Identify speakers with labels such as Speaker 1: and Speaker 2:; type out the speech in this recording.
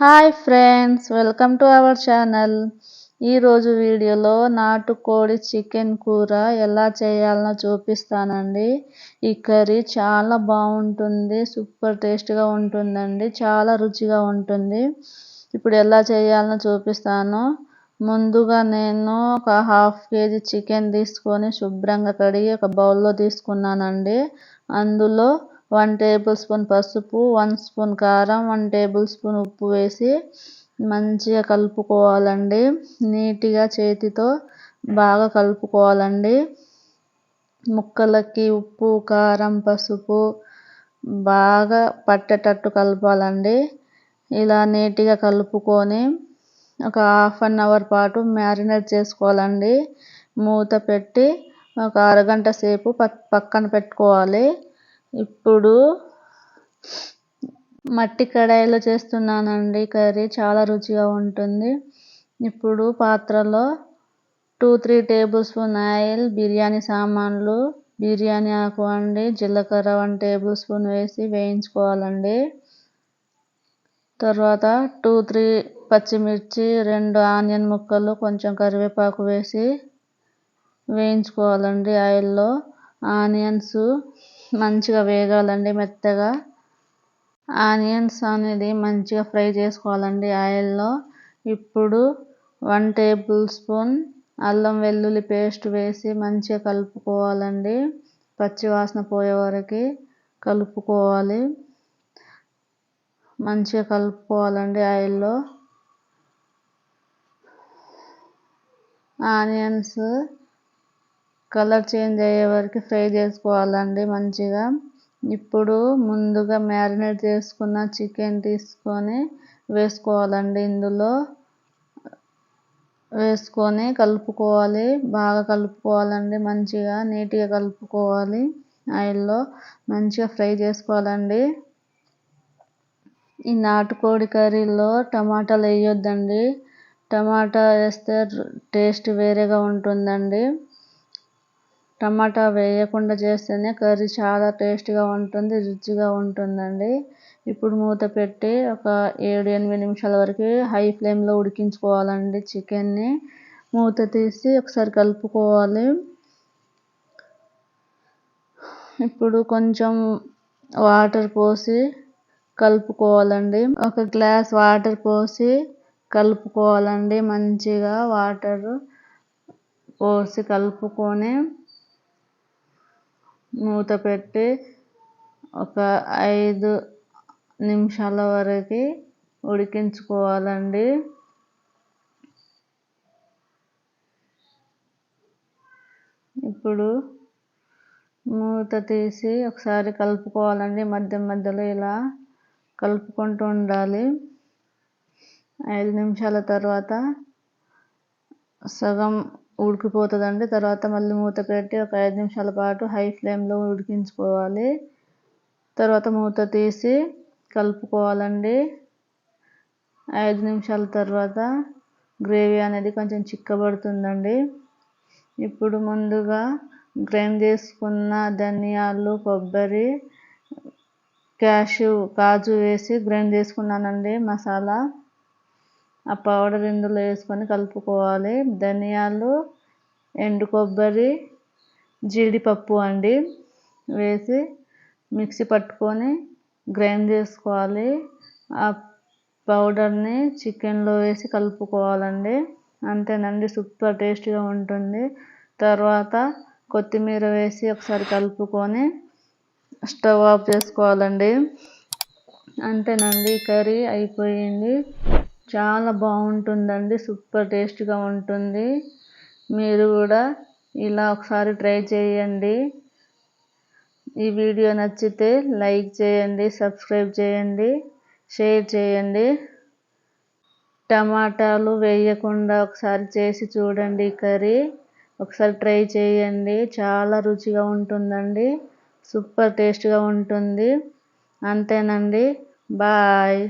Speaker 1: Hi friends welcome to our channel. ఈరోజు వీడియోలో నాటుకోడి చికెన్ కూర ఎలా చేయాలనో చూపిస్తానండి. ఈ కర్రీ చాలా బాగుంటుంది సూపర్ టేస్ట్గా ఉంటుందండి చాలా రుచిగా ఉంటుంది. ఇప్పుడు ఎలా చేయాలనో చూపిస్తాను. ముందుగా నేను ఒక హాఫ్ కేజీ చికెన్ తీసుకొని శుభ్రంగా కడిగి ఒక బౌల్లో తీసుకున్నానండి. అందులో వన్ టేబుల్ స్పూన్ పసుపు వన్ స్పూన్ కారం వన్ టేబుల్ స్పూన్ ఉప్పు వేసి మంచిగా కలుపుకోవాలండి. నీట్గా చేతితో బాగా కలుపుకోవాలండి. ముక్కలకి ఉప్పు కారం పసుపు బాగా పట్టేటట్టు కలపాలండి. ఇలా నీట్గా కలుపుకొని ఒక హాఫ్ అన్ అవర్ పాటు మ్యారినేట్ చేసుకోవాలండి. మూత పెట్టి ఒక అరగంట సేపు పక్కన పెట్టుకోవాలి. ఇప్పుడు మట్టి కడాయిలో చేస్తున్నానండి కర్రీ. చాలా రుచిగా ఉంటుంది. ఇప్పుడు పాత్రలో two three table spoon oil biryani సామాన్లు బిర్యానీ ఆకు అండి జీలకర్ర వన్ టేబుల్ స్పూన్ వేసి వేయించుకోవాలండి. తర్వాత టూ త్రీ పచ్చిమిర్చి రెండు ఆనియన్ ముక్కలు కొంచెం కరివేపాకు వేసి వేయించుకోవాలండి ఆయిల్లో. ఆనియన్స్ మంచిగా వేగాలండి మెత్తగా. ఆనియన్స్ అనేది మంచిగా ఫ్రై చేసుకోవాలండి ఆయిల్లో. ఇప్పుడు వన్ టేబుల్ స్పూన్ అల్లం వెల్లుల్లి పేస్ట్ వేసి మంచిగా కలుపుకోవాలండి. పచ్చివాసన పోయే వరకు కలుపుకోవాలి. మంచిగా కలుపుకోవాలండి ఆయిల్లో. ఆనియన్స్ కలర్ చేంజ్ అయ్యే వరకు ఫ్రై చేసుకోవాలండి మంచిగా. ఇప్పుడు ముందుగా మ్యారినేట్ చేసుకున్న చికెన్ తీసుకొని వేసుకోవాలండి ఇందులో. వేసుకొని కలుపుకోవాలి. బాగా కలుపుకోవాలండి మంచిగా నీట్గా కలుపుకోవాలి. ఆయిల్లో మంచిగా ఫ్రై చేసుకోవాలండి. ఈ నాటుకోడి కర్రీలో టమాటాలు వేయొద్దండి. టమాటా వేస్తే టేస్ట్ వేరేగా ఉంటుందండి. టమాటా వేయకుండా చేస్తేనే కర్రీ చాలా టేస్ట్గా ఉంటుంది రుచిగా ఉంటుందండి. ఇప్పుడు మూత పెట్టి ఒక ఏడు ఎనిమిది నిమిషాల వరకు హై ఫ్లేమ్లో ఉడికించుకోవాలండి చికెన్ని. మూత తీసి ఒకసారి కలుపుకోవాలి. ఇప్పుడు కొంచెం వాటర్ పోసి కలుపుకోవాలండి. ఒక గ్లాస్ వాటర్ పోసి కలుపుకోవాలండి మంచిగా వాటర్ పోసి కలుపుకొని మూత పెట్టి ఒక ఐదు నిమిషాల వరకు ఉడికించుకోవాలండి. ఇప్పుడు మూత తీసి ఒకసారి కలుపుకోవాలండి. మధ్య మధ్యలో ఇలా కలుపుకుంటూ ఉండాలి. ఐదు నిమిషాల తర్వాత సగం ఉడికిపోతుందండి. తర్వాత మళ్ళీ మూత పెట్టి ఒక ఐదు నిమిషాల పాటు హై ఫ్లేమ్లో ఉడికించుకోవాలి. తర్వాత మూత తీసి కలుపుకోవాలండి. ఐదు నిమిషాల తర్వాత గ్రేవీ అనేది కొంచెం చిక్కబడుతుందండి. ఇప్పుడు ముందుగా గ్రైండ్ చేసుకున్న ధనియాలు కొబ్బరి క్యాషు కాజు వేసి గ్రైండ్ చేసుకున్నానండి. మసాలా ఆ పౌడర్ ఇందులో వేసుకొని కలుపుకోవాలి. ధనియాలు ఎండు కొబ్బరి జీడిపప్పు అండి వేసి మిక్సీ పట్టుకొని గ్రైండ్ చేసుకోవాలి. ఆ పౌడర్ని చికెన్లో వేసి కలుపుకోవాలండి. అంతేనండి సూపర్ టేస్టీగా ఉంటుంది. తర్వాత కొత్తిమీర వేసి ఒకసారి కలుపుకొని స్టవ్ ఆఫ్ చేసుకోవాలండి. అంతేనండి కర్రీ అయిపోయింది. చాలా బాగుంటుందండి. సూపర్ టేస్ట్గా ఉంటుంది. మీరు కూడా ఇలా ఒకసారి ట్రై చేయండి. ఈ వీడియో నచ్చితే లైక్ చేయండి సబ్స్క్రైబ్ చేయండి షేర్ చేయండి. టమాటాలు వేయకుండా ఒకసారి చేసి చూడండి కర్రీ. ఒకసారి ట్రై చేయండి. చాలా రుచిగా ఉంటుందండి. సూపర్ టేస్ట్గా ఉంటుంది. అంతేనండి. బాయ్.